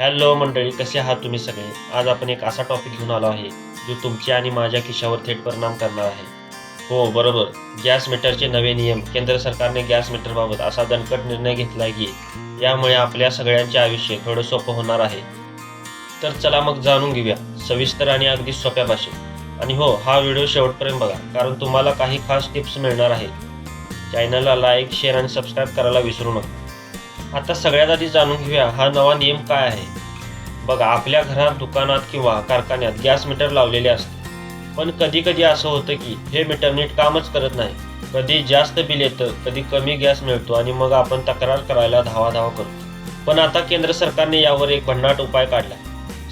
Hello मंडळी कसे आहात तुम्ही सगळे? आज आपण एक असा टॉपिक घेऊन आलो आहे जो तुमच्या आणि माझ्या खिशावर थेट परिणाम करणार आहे. हो बरोबर. गॅस मीटरचे नवे नियम केंद्र सरकारने गॅस मीटरबाबत असा दणकट निर्णय घेतला की यामुळे आपल्या सगळ्यांचे आयुष्य थोडं सोपं होणार आहे. तर चला मग जाणून घेऊया सविस्तर आणि अगदी सोप्या भाषेत. आणि हो हा व्हिडिओ शेवटपर्यंत बघा कारण तुम्हाला काही खास टिप्स मिळणार आहेत. चॅनलला लाईक शेअर आणि सबस्क्राईब करायला विसरू नका. आता सगळ्यात आधी जाणून घेऊया हा नवा नियम काय आहे? बघा आपल्या घरात दुकानात किंवा कारखान्यात गॅस मीटर लावलेले असते. पण कधी कधी असं होतं की हे मीटर नीट कामच करत नाही. कधी जास्त बिल येतं कधी कमी गॅस मिळतो आणि मग आपण तक्रार करायला धावा धावा करतो. पण आता केंद्र सरकारने यावर एक भन्नाट उपाय काढला.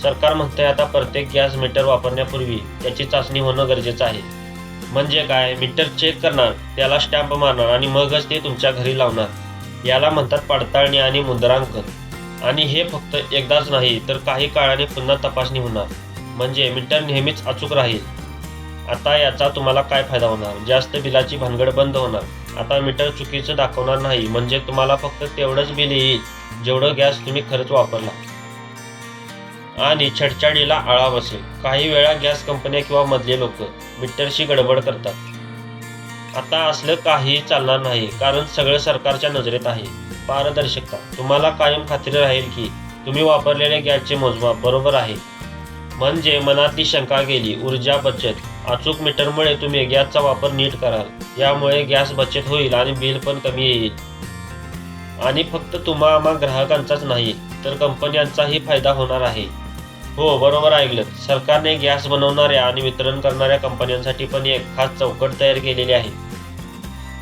सरकार म्हणतंय आता प्रत्येक गॅस मीटर वापरण्यापूर्वी त्याची चाचणी होणं गरजेचं आहे. म्हणजे काय? मीटर चेक करणार त्याला स्टॅम्प मारणार आणि मगच ते तुमच्या घरी लावणार. याला म्हणतात पडताळणी आणि मुद्रांकन आणि हे फक्त एकदाच नाही तर काही काळाने पुन्हा तपासणी होणार. म्हणजे मीटर नेहमीच अचूक राहील. आता याचा तुम्हाला काय फायदा होणार? जास्त बिलाची भानगड बंद होणार. आता मीटर चुकीचं दाखवणार नाही म्हणजे तुम्हाला फक्त तेवढंच बिल येईल जेवढं गॅस तुम्ही खरंच वापरला. आणि छडछाडीला आळा बसेल. काही वेळा गॅस कंपन्या किंवा मधले लोक मीटरशी गडबड करतात. आता असलं काहीही चालणार नाही कारण सगळं सरकारच्या नजरेत आहे. पारदर्शकता. तुम्हाला कायम खात्री राहील की तुम्ही वापरलेल्या गॅसचे मोजमाप बरोबर आहे. म्हणजे मनातली शंका गेली ऊर्जा बचत. अचूक मीटरमुळे तुम्ही गॅसचा वापर नीट कराल. यामुळे गॅस बचत होईल आणि बिल पण कमी येईल. आणि फक्त तुम्हा आम्हा ग्राहकांचाच नाही तर कंपन्यांचाही फायदा होणार आहे. हो बरोबर ऐकलं सरकारने गॅस बनवणाऱ्या आणि वितरण करणाऱ्या कंपन्यांसाठी पण एक खास चौकट तयार केलेली आहे.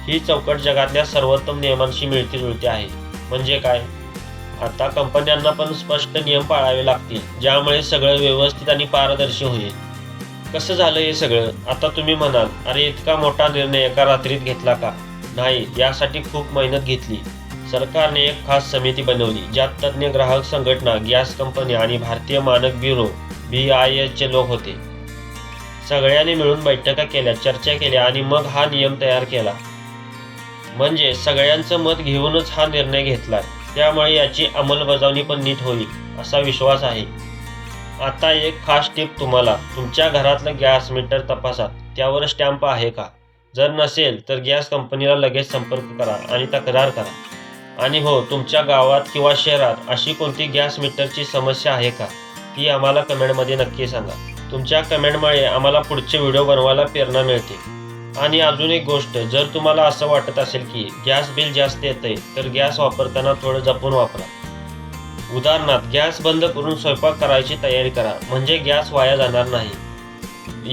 ही चौकट जगातल्या सर्वोत्तम नियमांशी मिळती जुळती आहे. म्हणजे काय? आता कंपन्यांना पण स्पष्ट नियम पाळावे लागतील ज्यामुळे सगळं व्यवस्थित आणि पारदर्शी होईल. कसं झालं हे सगळं? आता तुम्ही म्हणाल अरे इतका मोठा निर्णय एका रात्रीत घेतला का? नाही यासाठी खूप मेहनत घेतली. सरकारने एक खास समिती बनवली ज्यात तज्ज्ञ ग्राहक संघटना गॅस कंपनी आणि भारतीय मानक ब्युरो बी आय एसचे लोक होते. सगळ्यांनी मिळून बैठका केल्या चर्चा केल्या आणि मग हा नियम तयार केला. म्हणजे सगळ्यांचं मत घेऊनच हा निर्णय घेतला. त्यामुळे याची अंमलबजावणी पण नीट होईल असा विश्वास आहे. आता एक खास टिप तुम्हाला तुमच्या घरातलं गॅस मीटर तपासा त्यावर स्टॅम्प आहे का? जर नसेल तर गॅस कंपनीला लगेच संपर्क करा आणि तक्रार करा. आणि हो तुमच्या गावात किंवा शहरात अशी कोणती गॅस मीटरची समस्या आहे का? ती आम्हाला कमेंटमध्ये नक्की सांगा. तुमच्या कमेंटमुळे आम्हाला पुढचे व्हिडिओ बनवायला प्रेरणा मिळते. आणि अजून एक गोष्ट जर तुम्हाला असं वाटत असेल की गॅस बिल जास्त येतंय तर गॅस वापरताना थोडं जपून वापरा. उदाहरणार्थ गॅस बंद करून स्वयंपाक करायची तयारी करा म्हणजे गॅस वाया जाणार नाही.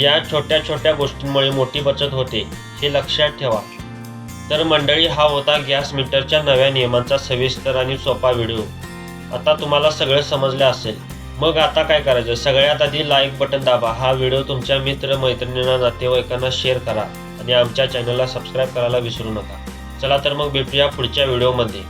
या छोट्या छोट्या गोष्टींमुळे मोठी बचत होते हे लक्षात ठेवा. तर मंडळी हा होता गॅस मीटरच्या नव्या नियमांचा सविस्तर आणि सोपा व्हिडिओ. आता तुम्हाला सगळं समजलं असेल. मग आता काय करायचं? सगळ्यात आधी लाईक बटन दाबा. हा व्हिडिओ तुमच्या मित्र मैत्रिणींना नातेवाईकांना शेअर करा आणि आमच्या चॅनलला सबस्क्राईब करायला विसरू नका. चला तर मग भेटूया पुढच्या व्हिडिओमध्ये